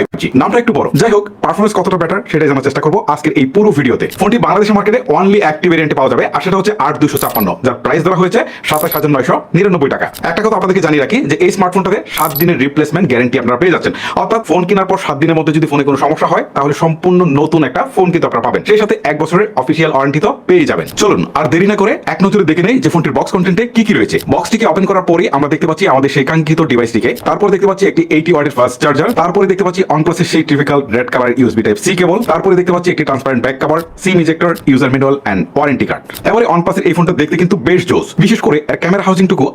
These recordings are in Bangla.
ফাইভ জি নামটা একটু বড়। যাই হোক পারফরমেন্স কতটা বেটার সেটাই জানার চেষ্টা করব আজকের এই পুরো ভিডিওতে। ফোনটি বাংলাদেশের মার্কেটে অনলি ভেরিয়েন্টে পাওয়া যাবে, আর সেটা হচ্ছে আট দুশো ছাপ্পান্ন, যার প্রাইস হয়েছে সাতাশ হাজার নয়শো নিরানব্বই টাকা। একটা কথা আপনাদেরকে জানিয়ে রাখি যে এই স্মার্টফোনটাতে সাত দিনের রিপ্লেসমেন্ট গ্যারেন্টি আপনারা পেয়ে যাচ্ছেন। অর্থাৎ ফোন কেনার পর সাত দিনের মধ্যে যদি ফোনে কোনো সমস্যা হয়, তাহলে সম্পূর্ণ নতুন একটা ফোন কিন্তু আপনারা পাবেন। সেই সাথে এক বছরের অফিসিয়াল ওয়ারেন্টি তো পেয়ে যাবেন। চলুন, আর দেরি না করে এক নজরে দেখে নেই যে ফোনটির বক্স কন্টেন্টে কি কি রয়েছে। বক্সটিকে ওপেন করার পরে আমরা দেখতে পাচ্ছি আমাদের সেই কাঙ্ক্ষিত ডিভাইসটিকে তারপর দেখতে পাচ্ছি একটি এইটি ওয়াটের ফাস্ট চার্জার তারপরে দেখতে পাচ্ছি অনপ্লাসের সেই typical red colour USB type C cable তারপরে দেখতে পাচ্ছি একটি transparent back cover SIM ejector user and warranty card এবারে এই ফোনটা দেখতে কিন্তু বেশ জোস। বিশেষ করে এর ক্যামেরা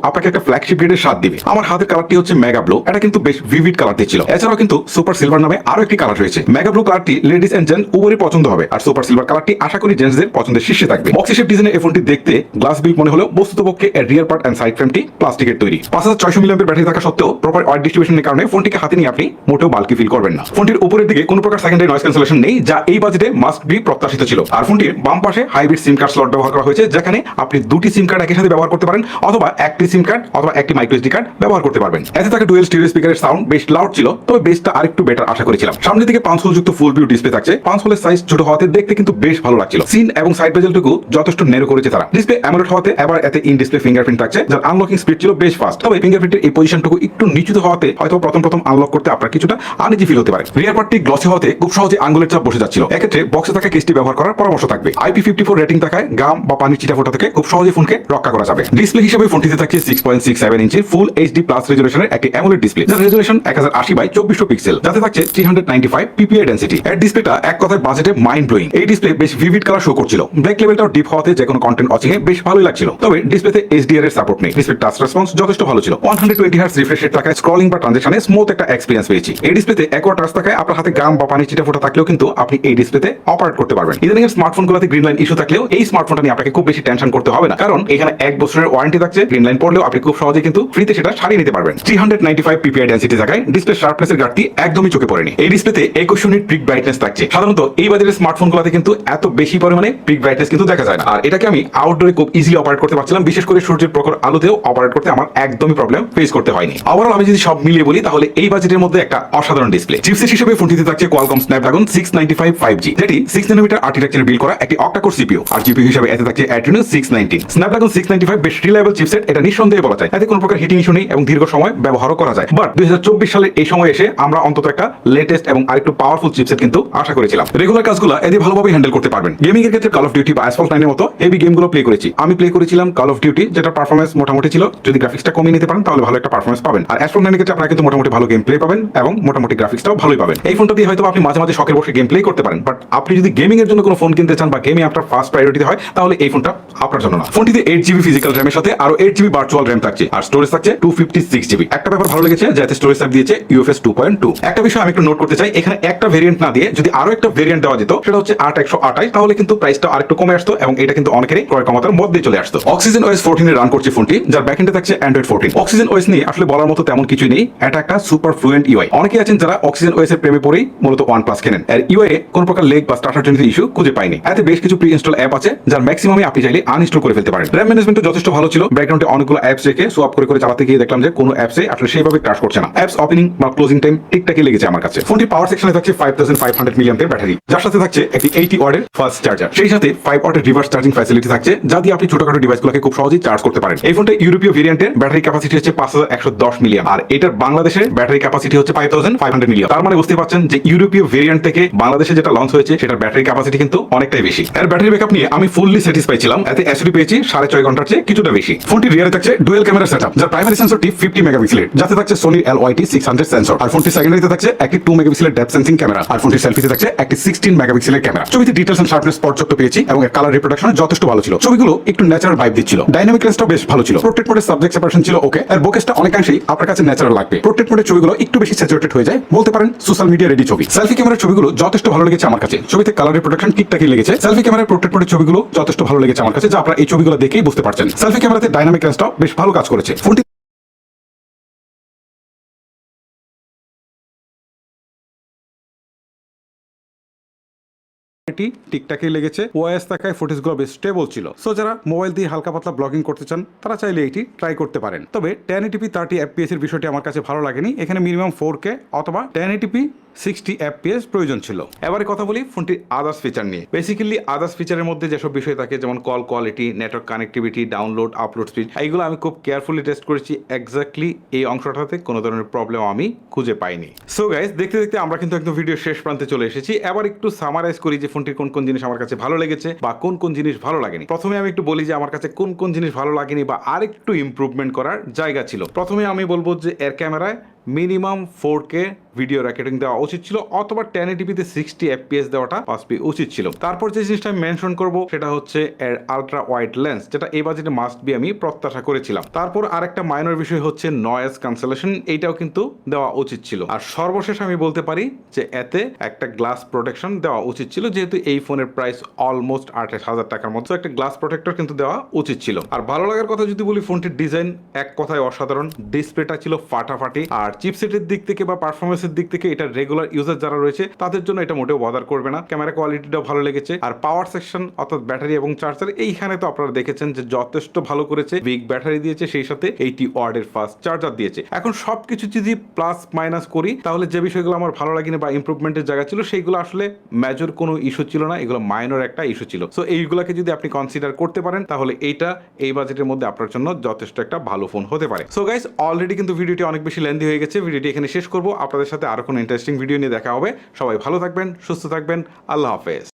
আপনাকে একটা ফ্ল্যাগশিপ গ্রেডের স্বাদ দিবে। আমার হাতের কালারটি হচ্ছে মেগা ব্লু এটা কিন্তু বেশ ভিভিড কালার এছাড়াও কিন্তু সুপার সিলভার নামে আরও একটি কালার রয়েছে। মেগা ব্লু কালারটি লেডিস এন্ড জেন্ট উভয়ের পছন্দ হবে। আর সুপার সিলভার কালারটি আশা করি জেন্টসদের পছন্দের শীর্ষে থাকবে। বক্স শেপ এই ফোনটি দেখতে গ্লাস বিল মনে হলেও বস্তুতপক্ষে এর রিয়ার পার্ট এন্ড সাইড ফ্রেমটি প্লাস্টিকের তৈরি। পাঁচ হাজার ছয়শো মিলিয়ামের ব্যাটারি থাকা সত্ত্বেও প্রপার ওয়ার ডিস্ট্রিবিউশনের কারণে ফোনটিকে হাতে নিয়ে আপনি মোটেও বাল্কি ফিল করবেন না। ফোনটির উপরের দিকে কোনো প্রকার সেকেন্ডারি নয়েজ ক্যান্সেলেশন নেই, যা এই বাজেটে মাস্ট বি প্রত্যাশিত ছিল। আর ফোনটির বাম পাশে হাইব্রিড সিম কার্ড স্লট ব্যবহার করা হয়েছে, যেখানে আপনি দুটি সিম কার্ড একই সাথে ব্যবহার করতে পারেন, অথবা একটি সিম কার্ড অথবা একটি মাইক্রো এসডি কার্ড ব্যবহার করতে পারবেন। এতে থাকা ডুয়েল স্টিরিও স্পিকারের সাউন্ড বেশ লাউড ছিল, তবে বেসটা আরেকটু বেটার আশা করেছিলাম। সামনের দিকে পাঁচ যুক্ত ফুল ভিউ ডিসপ্লে থাকছে। পাঁচ হোলের সাইজ ছোট হওয়াতে দেখতে কিন্তু বেশ ভালো লাগছিল। সিন এবং সাইড বেজেলটুকু যথেষ্ট নেরো করেছে তারা। ডিসপ্লে অ্যামোলেড হওয়াতে এবার এতে ইন ডিসপ্লে ফিঙ্গারপ্রিন্ট থাকছে, যার আনলকিং স্পিড ছিল বেশ ফাস্ট তবে ফিঙ্গারপ্রিন্টের এই পজিশনটুকু একটু নিচুতে হওয়াতে হয়তো প্রথম প্রথম আনলক করতে আপনার কিছুটা আনিজি ফিল হতে পারে। রিয়ার পার্টটি গ্লসি হওয়াতে খুব সহজে আঙ্গুলের চাপ বসে যাচ্ছিল। এক্ষেত্রে বক্সে থাকা কেসটি ব্যবহার করার পরামর্শ থাকবে। আইপি ফিফটি ফোর রেটিং থাকায় গাম বা পানির চিটা ফোটা থেকে খুব সহজে ফোনকে রক্ষা করা যাবে। ডিসপ্লে হিসেবে ফোনটিতে থাকছে six point six seven inch full HD plus রেজুলেশনের একটি অ্যামোলেড ডিসপ্লে যার রেজুলেশন এক হাজার আশি বাই চব্বিশশো পিক্সেল যাতে থাকছে three hundred ninety five PPI density এর ডিসপ্লেটা এক কথায় বাজেটে মাইন্ড ব্লোয়িং এই ডিসপ্লে বেশ ভিভিড কালার শো করছিল। ব্ল্যাক লেভেলটাও ডিপ হওয়াতে যে কোনো কন্টেন্ট অচিনে বেশ ভালোই লাগছিল। তবে ডিসপ্লেতে এইচডিআর এর সাপোর্ট নেই। ডিসপ্লে টাচ রেসপন্স যথেষ্ট ভালো ছিল। One hundred twenty hertz refresh rate থাকায় স্ক্রলিং বা ট্রানজেকশনে স্মুথ একটা এক্সপিরিয়েন্স পেয়েছি। এই ডিসপ্লেতে একোয়া টাচ থাকায় আপনার হাতে গাম বা পানির চিটা ফোটা থাকলেও কিন্তু আপনি এই ডিসপ্লেতে অপারেট করতে পারবেন। ইদানিং স্মার্টফোনগুলোতে গ্রিন লাইন ইস্যু থাকলেও এই স্মার্টফোনটা নিয়ে আপনাকে খুব বেশি টেনশন করতে হবে না। কারণ এখানে এক বছরের ওয়ারেন্টি থাকছে গ্রিন লাইন পড়লেও আপনি খুব সহজে কিন্তু ফ্রিতে সেটা সারিয়ে নিতে পারবেন। Three hundred ninety five PPI density থাকায় ডিসপ্লে শার্পনেসের ঘাটতি একদমই চোখে পড়েনি। এই ডিসপ্লেতে একুশ ইউনিট পিক ব্রাইটনেস থাকছে। সাধারণত এই বাজারের স্মার্টফোনগুলোতে কিন্তু এত বেশি পরিমাণে পিক ব্রাইটনেস কিন্তু দেখা যায় না। আর এটাকে আমি আউটডোরে খুব ইজিলি অপারেট করতে পারছিলাম। বিশেষ করে সূর্যের প্রখর আলোতেও অপারেট করতে আমার একদমই প্রবলেম ফেস করতে হয়নি। ওভারঅল আমি যদি সব মিলিয়ে বলি, তাহলে এই বাজেটের মধ্যে একটা অসাধারণ ডিসপ্লে চিপসেট হিসেবে ফোনটিতে থাকছে Qualcomm Snapdragon six ninety five five G যেটি সিক্স নানোমিটার আর্কিটেকচার বিল করা একটি অক্টাকোর সিপিও আর জিপিও হিসেবে এতে থাকছে Adreno six nineteen Snapdragon six ninety five বেশ রিলায়েবল চিপসেট এটা নিঃসন্দেহে বলা যায়। এতে কোনো প্রকার হিটিং ইস্যু নেই এবং দীর্ঘ সময় ব্যবহারও করা যায়। বাট দুই সালের এই সময় এসে আমরা অন্তত একটা লেটেস্ট এবং আরেকটু পাওয়ারফুল চিপসেট কিন্তু আশা করেছিলাম। রেগুলার কাজগুলো এতে ভালোভাবে হ্যান্ডেল করতে পারবেন। গেমিং এর ক্ষেত্রে কল অফ ডিউটি বা অ্যাসফল্ট নাইনের মতো হেভি গেমগুলো প্লে করেছি। আমি প্লে করেছিলাম কল অফ ডিউটি যেটা পারফরমেন্স মোটামুটি ছিল। যদি গ্রাফিক্সটা কমিয়ে নিতে পারেন, তাহলে ভালো একটা পারফরমেন্স পাবেন। আর অ্যাসফল্ট নাইনের ক্ষেত্রে আপনারা কিন্তু মোটামুটি ভালো গেম প্লে পাবেন এবং মোটামুটি গ্রাফিক্সটাও ভালোই পাবেন। এই ফোনটা দিয়ে হয়তো আপনি মাঝে মাঝে শখের বসে গেম প্লে করতে পারেন বাট আপনি যদি গেমিং এর জন্য কোনো ফোন কিনতে চান বা গেমিং আপনার ফার্স্ট প্রায়োরিটি হয়, তাহলে এই ফোনটা আপনার জন্য না। ফোনটিতে এইট জিবি ফিজিক্যাল র্যামের সাথে আরও এইট জিবি ভার্চুয়াল র্যাম থাকছে, আর স্টোরেজ থাকছে টু ফিফটি সিক্স জিবি একটা ব্যাপার ভালো লেগেছে, যাতে স্টোরেজ অ্যাপ দিয়েছে ইউএফএস টু পয়েন্ট টু একটা বিষয় আমি একটু নোট করতে চাই, এখানে একটা ভেরিয়েন্ট না দিয়ে যদি আরও একটা ভেরিয়েন্ট দেওয়া যেত, সেটা হচ্ছে আট একশো আঠাশ, তাহলে কিন্তু প্রাইসটা আরেকটু কমে আসতো এবং এটা কিন্তু অনেকেরই ক্রয় ক্ষমতার মধ্যে চলে আসতো। অক্সিজেন ওএস ফোরটিনে রান করছে ফোনটি যার ব্যাকেন্ডে থাকছে অ্যান্ড্রয়েড ফোরটিন অক্সিজেন ওএস নিয়ে আসলে বলার মতো তেমন কিছুই নেই, এটা একটা সুপার ফ্লুয়েন্ট ইউআই অনেকে আছেন যারা অক্সিজেন ওএস এর প্রেমে পড়েই মূলত ওয়ান প্লাস কেনেন। এর ইউআই এ কোনো প্রকার লেগ বা স্টার্টার জনিত ইস্যু খুঁজে পাইনি। এতে বেশ কিছু প্রি ইনস্টল অ্যাপ আছে, যার ম্যাক্সিমামই আপনি চাইলে আনইনস্টল করে ফেলতে পারেন। র্যাম ম্যানেজমেন্ট যথেষ্ট ভালো ছিল। ব্যাকগ্রাউন্ডে অনেকগুলো অ্যাপস রেখে সোয়াপ করে করে চালাতে গিয়ে দেখলাম যে কোনো অ্যাপসে আসলে সেইভাবে ক্রাশ করছে না। অ্যাপস ওপেনিং বা ক্লোজিং টাইম ঠিকঠাকই লেগেছে আমার কাছে। ফোনটি পাওয়ার সেকশনে থাকছে ফাইভ থাউজেন্ড ফাইভ হান্ড্রেড মিলিয়ামের ব্যাটারি যার সাথে থাকছে একটি এইটি ওয়ার্ডের ফাস্ট চার্জার সেই সাথে ফাইভ ওয়ার্ডের রিভার্স চার্জিং ফ্যাসিলিটি থাকছে, যা দিয়ে আপনি ছোটখাটো ডিভাইসগুলোকে খুব সহজেই চার্জ করতে পারেন। এই ফোনটা ইউরোপীয় ভেরিয়েন্টের ব্যাটারি ক্যাপাসিটি হচ্ছে পাঁচ হাজার একশো দশ মিলিয়াম আর এটার বাংলাদেশের ব্যাটারি ক্যাপাসিটি হচ্ছে five thousand five hundred milliamp তার মানে বুঝতে পারছেন যে ইউরোপীয় ভেরিয়েন্ট থেকে বাংলাদেশে যেটা লঞ্চ হয়েছে, সেটার ব্যাটারি ক্যাপাসিটি কিন্তু অনেকটাই বেশি। এর ব্যাটারি ব্যাকআপ নিয়ে আমি ফুললি স্যাটিসফাই ছিলাম, এতে এসডি পেয়েছি সাড়ে ছয় ঘণ্টার চেয়ে কিছুটা বেশি। ফোনটি রিয়ারে থাকছে ডুয়েল ক্যামেরা সেটআপ যার প্রাইমারি সেন্সরটি ফিফটি মেগাপিক্সেলের যাতে থাকছে Sony L YT six hundred sensor আর ফোনটি সেকেন্ডারিতে থাকছে একটি টু মেগাপিক্সেলের ডেপ সেন্সিং ক্যামেরা আর ফোনটির সেলফিতে থাকছে একটি সিক্সটিন মেগাপিক্সেলের ক্যামেরা ছবিতে ডিটেলস এন্ড শার্পনেস পর্যাপ্ত পেয়েছি এবং এর কালার রিপ্রোডাকশন যথেষ্ট ভালো ছিল। ছবিগুলো একটু ন্যাচারাল ভাইব দিচ্ছিল। ডাইনামিক রেঞ্জটাও বেশ ভালো ছিল। প্রোটেক্ট মোডের সাবজেক্ট সেপারেশন ছিল ওকে আর বোকেসটা অনেকাংশেই আপনার কাছে ন্যাচারাল লাগবে। প্রোটেক্ট মোডের ছবিগুলো একটু বেশি স্যাচুরেটেড হয়ে যায়। বলতে পারেন সোশ্যাল মিডিয়া রেডি ছবি। সেলফি ক্যামেরার ছবিগুলো যথেষ্ট ভালো লেগেছে আমার কাছে। ছবিতে কালারের প্রোটেকশন ঠিকঠাকই লেগেছে। সেলফি ক্যামেরার প্রোটেক্ট মোডের ছবিগুলো যথেষ্ট ভালো লেগেছে আমার কাছে, যা আপনারা এই ছবিগুলো দেখেই বুঝতে পারছেন। সেলফি ক্যামেরাতে ডাইনামিক লেন্সটাও বেশ ভালো কাজ করেছে। ফোনটি এটি টিকটাকে লেগেছে। ওএস থাকায় ফুটেজগুলো বেশ স্টেবল ছিল। সো যারা মোবাইল দিয়ে হালকা পাতলা ব্লগিং করতে চান, তারা চাইলে এটি ট্রাই করতে পারেন। তবে টেন এটিপি থার্টি এফপিএস এর বিষয়টি আমার কাছে ভালো লাগেনি। এখানে মিনিমাম ফোর কে অথবা টেন এটিপি সিক্সটি এফপিএস প্রয়োজন ছিল। এবারে কথা বলি ফোনটির আদার্স ফিচার নিয়ে। বেসিক্যালি আদার্স ফিচারের মধ্যে যেসব বিষয় থাকে, যেমন call quality network connectivity download upload speed এইগুলো আমি খুব কেয়ারফুলি টেস্ট করেছি। এক্স্যাক্টলি এই অংশটাতে কোনো ধরনের প্রবলেম আমি খুঁজে পাইনি। সো গাইজ দেখতে দেখতে আমরা কিন্তু একদম ভিডিও শেষ প্রান্তে চলে এসেছি। এবার একটু সামারাইজ করি যে ফোনটির কোন কোন জিনিস আমার কাছে ভালো লেগেছে বা কোন কোন জিনিস ভালো লাগেনি। প্রথমে আমি একটু বলি যে আমার কাছে কোন কোন জিনিস ভালো লাগেনি বা আরেকটু ইম্প্রুভমেন্ট করার জায়গা ছিল। প্রথমে আমি বলব যে এর ক্যামেরায় minimum four K video recording দেওয়া উচিত ছিল, অথবা টেন এটিপিতে সিক্সটি এফপিএস দেওয়াটা পাঁচ পি উচিত ছিল। তারপর যে জিনিসটা আমি মেনশন করব, সেটা হচ্ছে এর আলট্রা ওয়াইড লেন্স যেটা এই বাজেটে মাস্ট বি আমি প্রত্যাশা করেছিলাম। তারপর আরেকটা মাইনর বিষয় হচ্ছে নয়েজ ক্যান্সেলেশন এইটাও কিন্তু দেওয়া উচিত ছিল। আর সর্বশেষ আমি বলতে পারি যে এতে একটা গ্লাস প্রোটেকশন দেওয়া উচিত ছিল, যেহেতু এই ফোনের প্রাইস অলমোস্ট আঠাশ হাজার টাকার মতো, একটা গ্লাস প্রোটেক্টর কিন্তু দেওয়া উচিত ছিল। আর ভালো লাগার কথা যদি বলি, ফোনটির ডিজাইন এক কথায় অসাধারণ ডিসপ্লেটা ছিল ফাটাফাটি, আর চিপসেটের দিক থেকে বা পারফরমেন্সের দিক থেকে এটা রেগুলার ইউজার যারা রয়েছে, তাদের জন্য এটা মোটেও বদার করবে না। ক্যামেরা কোয়ালিটিটাও ভালো লেগেছে। আর পাওয়ার সেকশন অর্থাৎ ব্যাটারি এবং চার্জার এইখানে তো আপনারা দেখেছেন যে যথেষ্ট ভালো করেছে। বিগ ব্যাটারি দিয়েছে, সেই সাথে এইটি ওয়ার্ডের ফাস্ট চার্জার দিয়েছে। এখন সবকিছু যদি প্লাস মাইনাস করি, তাহলে যে বিষয়গুলো আমার ভালো লাগেনি বা ইমপ্রুভমেন্টের জায়গা ছিল, সেইগুলো আসলে মেজর কোনো ইস্যু ছিল না, এগুলো মাইনর একটা ইস্যু ছিল। সো এইগুলোকে যদি আপনি কনসিডার করতে পারেন, তাহলে এইটা এই বাজেটের মধ্যে আপনার জন্য যথেষ্ট একটা ভালো ফোন হতে পারে। সো গাইস অলরেডি কিন্তু ভিডিওটি অনেক বেশি লেন্দি হয়ে গেছে। ভিডিওটি এখানে শেষ করব। আপনাদের সাথে আরও কোনো ইন্টারেস্টিং ভিডিও নিয়ে দেখা হবে। সবাই ভালো থাকবেন, সুস্থ থাকবেন। আল্লাহ হাফেজ।